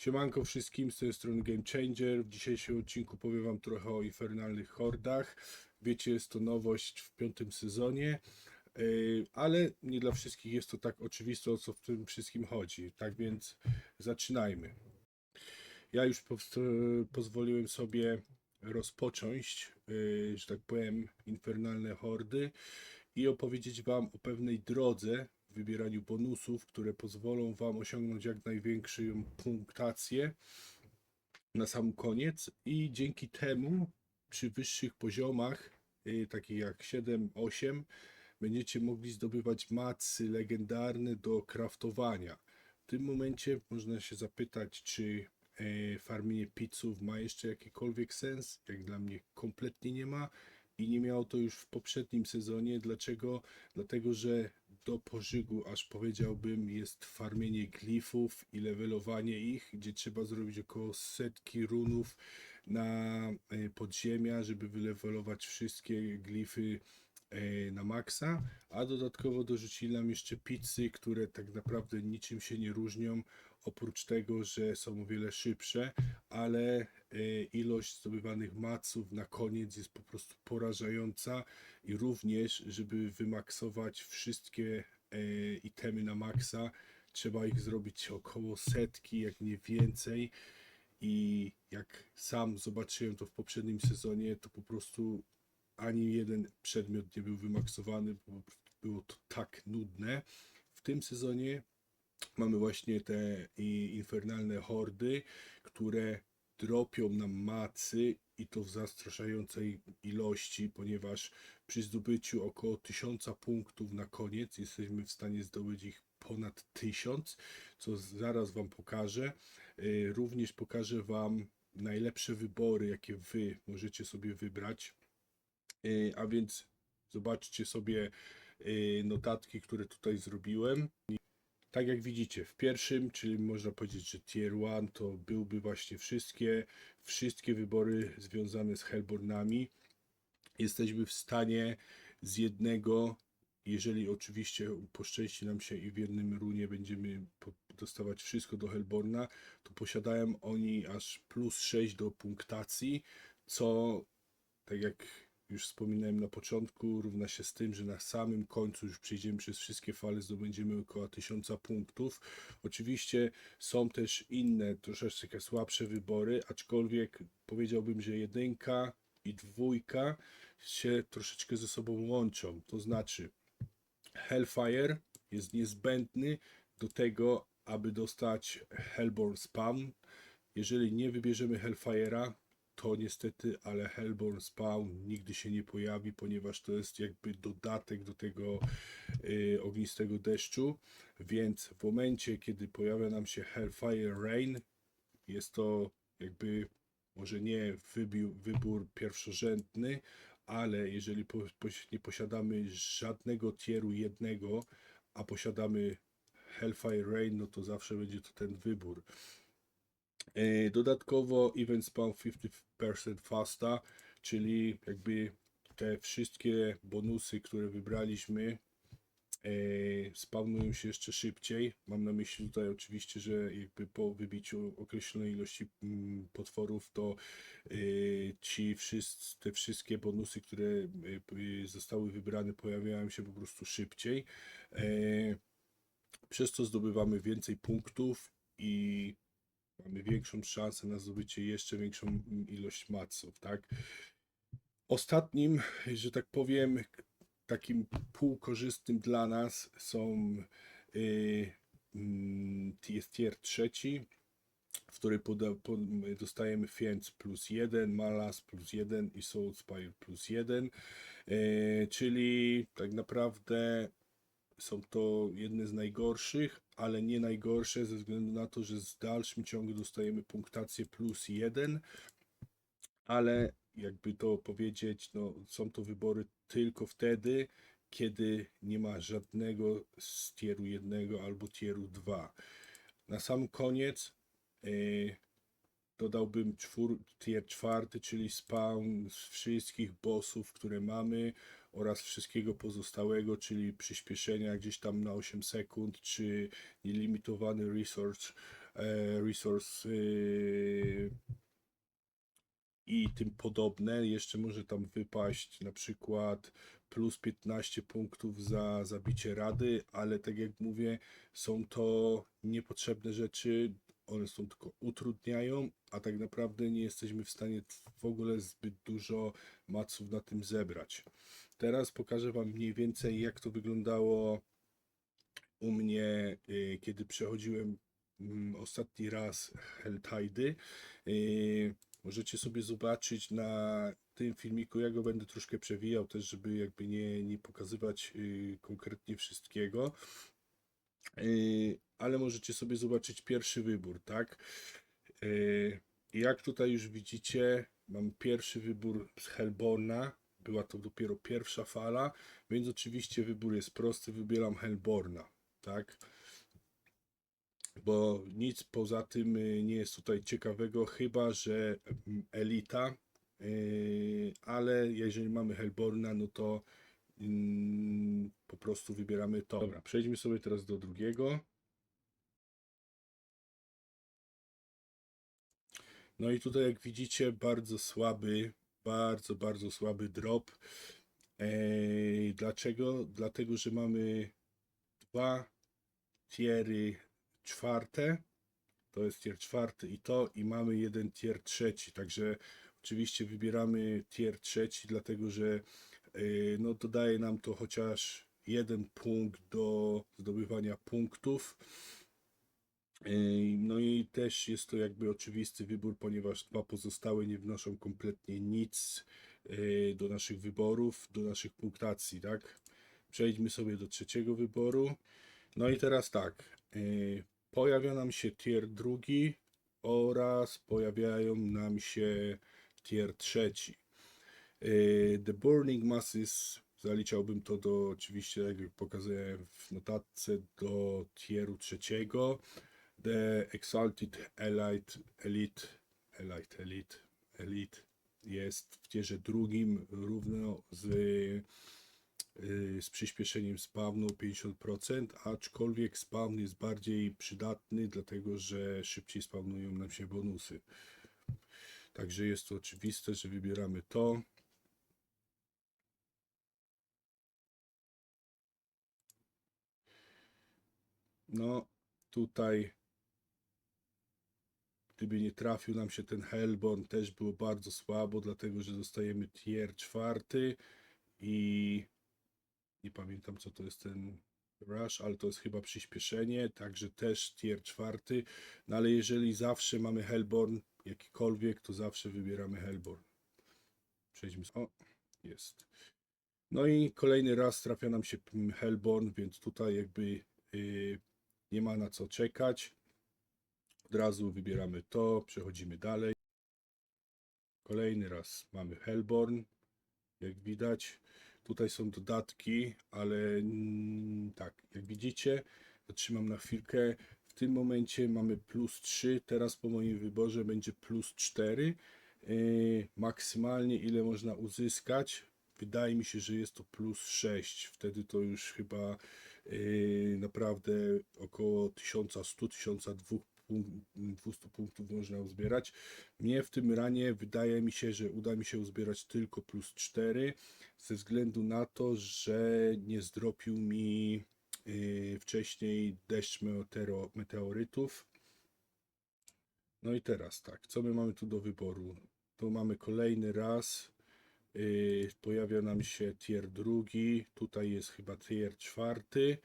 Siemanko wszystkim, z tej strony Game Changer. W dzisiejszym odcinku powiem wam trochę o infernalnych hordach. Wiecie, jest to nowość w piątym sezonie, yy, ale nie dla wszystkich jest to tak oczywiste, o co w tym wszystkim chodzi. Tak więc zaczynajmy. Ja już po, pozwoliłem sobie rozpocząć, yy, że tak powiem, infernalne hordy i opowiedzieć wam o pewnej drodze wybieraniu bonusów, które pozwolą wam osiągnąć jak największą punktację na sam koniec i dzięki temu przy wyższych poziomach, yy, takich jak 7, 8, będziecie mogli zdobywać macy legendarne do craftowania. W tym momencie można się zapytać, czy e, farmienie pizzów ma jeszcze jakikolwiek sens. Jak dla mnie kompletnie nie ma i nie miało to już w poprzednim sezonie. Dlaczego? Dlatego, że do pożygu, aż powiedziałbym, jest farmienie glifów i levelowanie ich, gdzie trzeba zrobić około setki runów na e, podziemia, żeby wylevelować wszystkie glify na maksa, a dodatkowo dorzucili nam jeszcze pizzy, które tak naprawdę niczym się nie różnią, oprócz tego, że są o wiele szybsze, ale e, ilość zdobywanych maców na koniec jest po prostu porażająca i również, żeby wymaksować wszystkie e, itemy na maksa, trzeba ich zrobić około setki, jak nie więcej. I jak sam zobaczyłem to w poprzednim sezonie, to po prostu ani jeden przedmiot nie był wymaksowany, bo było to tak nudne. W tym sezonie mamy właśnie te infernalne hordy, które dropią nam macy i to w zastraszającej ilości, ponieważ przy zdobyciu około 1000 punktów na koniec jesteśmy w stanie zdobyć ich ponad 1000, co zaraz Wam pokażę. Y, Również pokażę Wam najlepsze wybory, jakie Wy możecie sobie wybrać. Y, A więc zobaczcie sobie y, notatki, które tutaj zrobiłem. Tak jak widzicie, w pierwszym, czyli można powiedzieć, że tier 1 to byłby właśnie wszystkie, wszystkie wybory związane z Hellbornami. Jesteśmy w stanie z jednego, jeżeli oczywiście poszczęści nam się i w jednym runie będziemy dostawać wszystko do Hellborna, to posiadają oni aż plus 6 do punktacji, co tak jak już wspominałem na początku, równa się z tym, że na samym końcu już przejdziemy przez wszystkie fale, zdobędziemy około 1000 punktów. Oczywiście są też inne, troszeczkę słabsze wybory, aczkolwiek powiedziałbym, że jedynka i dwójka się troszeczkę ze sobą łączą. To znaczy Hellfire jest niezbędny do tego, aby dostać Hellborn Spawn. Jeżeli nie wybierzemy Hellfire'a, to niestety, ale Hellborn Spawn nigdy się nie pojawi, ponieważ to jest jakby dodatek do tego y, ognistego deszczu, więc w momencie, kiedy pojawia nam się Hellfire Rain, jest to jakby może nie wybór pierwszorzędny, ale jeżeli po, poś- nie posiadamy żadnego tieru jednego, a posiadamy Hellfire Rain, no to zawsze będzie to ten wybór. E, Dodatkowo event spawn 50% fasta, czyli jakby te wszystkie bonusy, które wybraliśmy, e, spawnują się jeszcze szybciej. Mam na myśli tutaj oczywiście, że jakby po wybiciu określonej ilości mm, potworów, to e, ci wszyscy, te wszystkie bonusy, które zostały wybrane, pojawiają się po prostu szybciej. Przez co zdobywamy więcej punktów i mamy większą szansę na zdobycie jeszcze większą ilość maców, tak? Ostatnim, że tak powiem, takim półkorzystnym dla nas są y, mm, jest tier trzeci, w po, dostajemy Fiends plus 1, Malas plus 1 i Soulspire plus 1, y, czyli tak naprawdę są to jedne z najgorszych, ale nie najgorsze ze względu na to, że w dalszym ciągu dostajemy punktację plus jeden, ale jakby to powiedzieć, no, są to wybory tylko wtedy, kiedy nie ma żadnego z tieru jednego albo tieru 2. Na sam koniec yy, dodałbym czwór, tier czwarty, czyli spawn z wszystkich bossów, które mamy oraz wszystkiego pozostałego, czyli przyspieszenia gdzieś tam na 8 sekund, czy nielimitowany resource e, Resource y, i tym podobne. Jeszcze może tam wypaść na przykład plus 15 punktów za zabicie rady, ale tak jak mówię, są to niepotrzebne rzeczy. One są tylko utrudniają, a tak naprawdę nie jesteśmy w stanie w ogóle zbyt dużo maców na tym zebrać. Teraz pokażę Wam mniej więcej, jak to wyglądało u mnie, y, kiedy przechodziłem mm, ostatni raz Helltidy. Y, Możecie sobie zobaczyć na tym filmiku, ja go będę troszkę przewijał też, żeby jakby nie, nie pokazywać y, konkretnie wszystkiego. Ale możecie sobie zobaczyć pierwszy wybór, tak? Y, Jak tutaj już widzicie, mam pierwszy wybór z Hellborna. Była to dopiero pierwsza fala, więc oczywiście wybór jest prosty, wybieram Hellborna, tak? Bo nic poza tym y, nie jest tutaj ciekawego, chyba że mm, Elita, y, ale jeżeli mamy Hellborna, no to mm, po prostu wybieramy to. Dobra, przejdźmy sobie teraz do drugiego. No i tutaj jak widzicie bardzo słaby, bardzo, bardzo słaby drop. Ej, dlaczego? Dlatego, że mamy dwa tiery czwarte, to jest tier czwarty i to, i mamy jeden tier trzeci, także oczywiście wybieramy tier trzeci, dlatego że yy, no, dodaje nam to chociaż jeden punkt do zdobywania punktów. Yy, No i też jest to jakby oczywisty wybór, ponieważ dwa pozostałe nie wnoszą kompletnie nic yy, do naszych wyborów, do naszych punktacji, tak? Przejdźmy sobie do trzeciego wyboru. No i teraz tak, yy, pojawia nam się tier drugi oraz pojawiają nam się tier trzeci. The Burning Masses zaliczałbym to do, oczywiście jak pokazuję w notatce, do tieru trzeciego. The Exalted Elite, Elite, Elite, Elite, Elite jest w tierze drugim równo z, y, z przyspieszeniem spawnu 50%, aczkolwiek spawn jest bardziej przydatny, dlatego że szybciej spawnują nam się bonusy. Także jest to oczywiste, że wybieramy to. No, tutaj gdyby nie trafił nam się ten Hellborn, też było bardzo słabo, dlatego że dostajemy tier czwarty i nie pamiętam co to jest ten Rush, ale to jest chyba przyspieszenie, także też tier czwarty. No ale jeżeli zawsze mamy Hellborn, jakikolwiek, to zawsze wybieramy Hellborn. Przejdźmy. O, jest. No i kolejny raz trafia nam się Hellborn, więc tutaj jakby yy, nie ma na co czekać. Od razu wybieramy to, przechodzimy dalej. Kolejny raz mamy Hellborn, jak widać. Tutaj są dodatki, ale tak, jak widzicie, zatrzymam na chwilkę. W tym momencie mamy plus 3, teraz po moim wyborze będzie plus 4. Yy, maksymalnie ile można uzyskać? Wydaje mi się, że jest to plus 6. Wtedy to już chyba yy, naprawdę około 1100-1200 200 punktów można uzbierać. Mnie w tym ranie wydaje mi się, że uda mi się uzbierać tylko plus 4 ze względu na to, że nie zdropił mi yy, wcześniej deszcz meteorytów. No i teraz tak, co my mamy tu do wyboru? Tu mamy kolejny raz. Yy, pojawia nam się tier drugi, tutaj jest chyba tier czwarty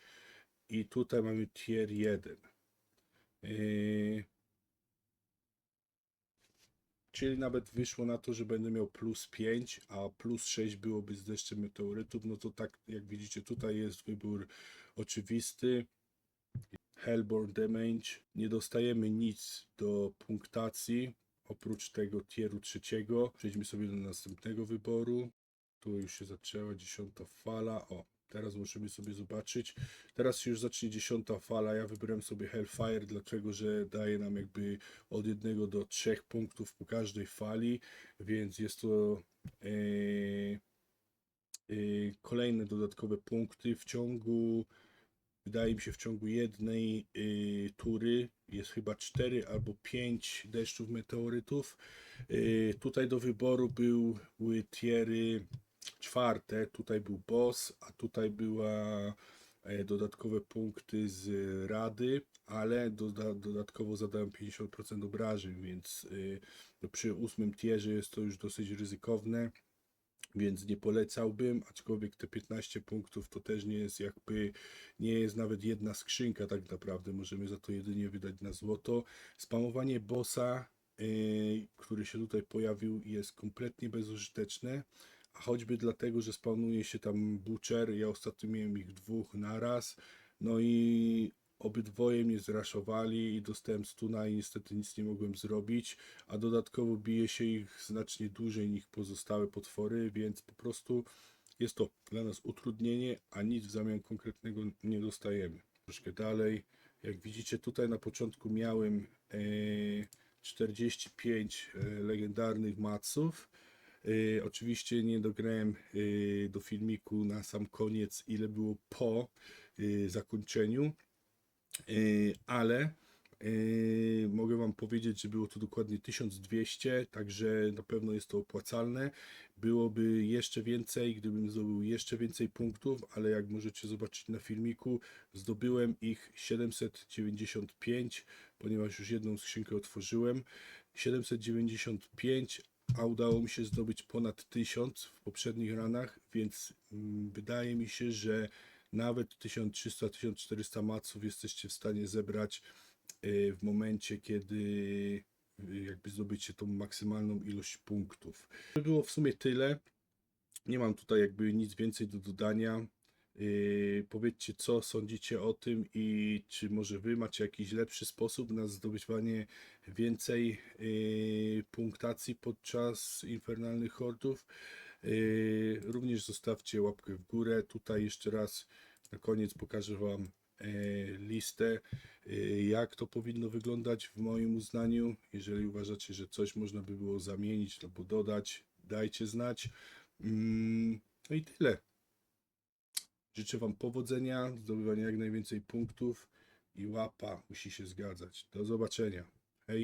i tutaj mamy tier 1. Yy, Czyli nawet wyszło na to, że będę miał plus 5, a plus 6 byłoby z deszczem meteorytów. No to tak jak widzicie, tutaj jest wybór oczywisty. Hellborn Damage. Nie dostajemy nic do punktacji oprócz tego tieru trzeciego. Przejdźmy sobie do następnego wyboru. Tu już się zaczęła dziesiąta fala. O, teraz możemy sobie zobaczyć. Teraz już zacznie dziesiąta fala. Ja wybrałem sobie Hellfire, dlatego że daje nam jakby od jednego do trzech punktów po każdej fali, więc jest to e, e, kolejne dodatkowe punkty w ciągu wydaje mi się w ciągu jednej y, tury jest chyba 4 albo 5 deszczów meteorytów. Y, tutaj do wyboru był, były tiery czwarte, tutaj był boss, a tutaj była e, dodatkowe punkty z rady, ale doda dodatkowo zadałem 50% obrażeń, więc y, no przy ósmym tierze jest to już dosyć ryzykowne więc nie polecałbym, aczkolwiek te 15 punktów to też nie jest jakby, nie jest nawet jedna skrzynka tak naprawdę, możemy za to jedynie wydać na złoto. Spamowanie bossa, yy, który się tutaj pojawił jest kompletnie bezużyteczne, choćby dlatego, że spawnuje się tam Butcher, ja ostatnio miałem ich dwóch naraz, no i obydwoje mnie zraszowali i dostałem stuna i niestety nic nie mogłem zrobić, a dodatkowo bije się ich znacznie dłużej niż pozostałe potwory, więc po prostu jest to dla nas utrudnienie, a nic w zamian konkretnego nie dostajemy. Troszkę dalej, jak widzicie tutaj na początku miałem e, 45 e, legendarnych maców. E, oczywiście nie dograłem e, do filmiku na sam koniec ile było po e, zakończeniu, ale mogę Wam powiedzieć, że było to dokładnie 1200, także na pewno jest to opłacalne. Byłoby jeszcze więcej, gdybym zdobył jeszcze więcej punktów, ale jak możecie zobaczyć na filmiku, zdobyłem ich 795, ponieważ już jedną skrzynkę otworzyłem. 795, a udało mi się zdobyć ponad 1000 w poprzednich ranach, więc mm, wydaje mi się, że nawet 1300-1400 maców jesteście w stanie zebrać y, w momencie, kiedy y, jakby zdobycie tą maksymalną ilość punktów. To było w sumie tyle. Nie mam tutaj jakby nic więcej do dodania. Yy, powiedzcie, co sądzicie o tym i czy może wy macie jakiś lepszy sposób na zdobywanie więcej yy, punktacji podczas infernalnych hordów. Yy, również zostawcie łapkę w górę. Tutaj jeszcze raz na koniec pokażę Wam e, listę, jak to powinno wyglądać w moim uznaniu. Jeżeli uważacie, że coś można by było zamienić albo dodać, dajcie znać. Mm, No i tyle. Życzę Wam powodzenia, zdobywania jak najwięcej punktów i łapa musi się zgadzać. Do zobaczenia.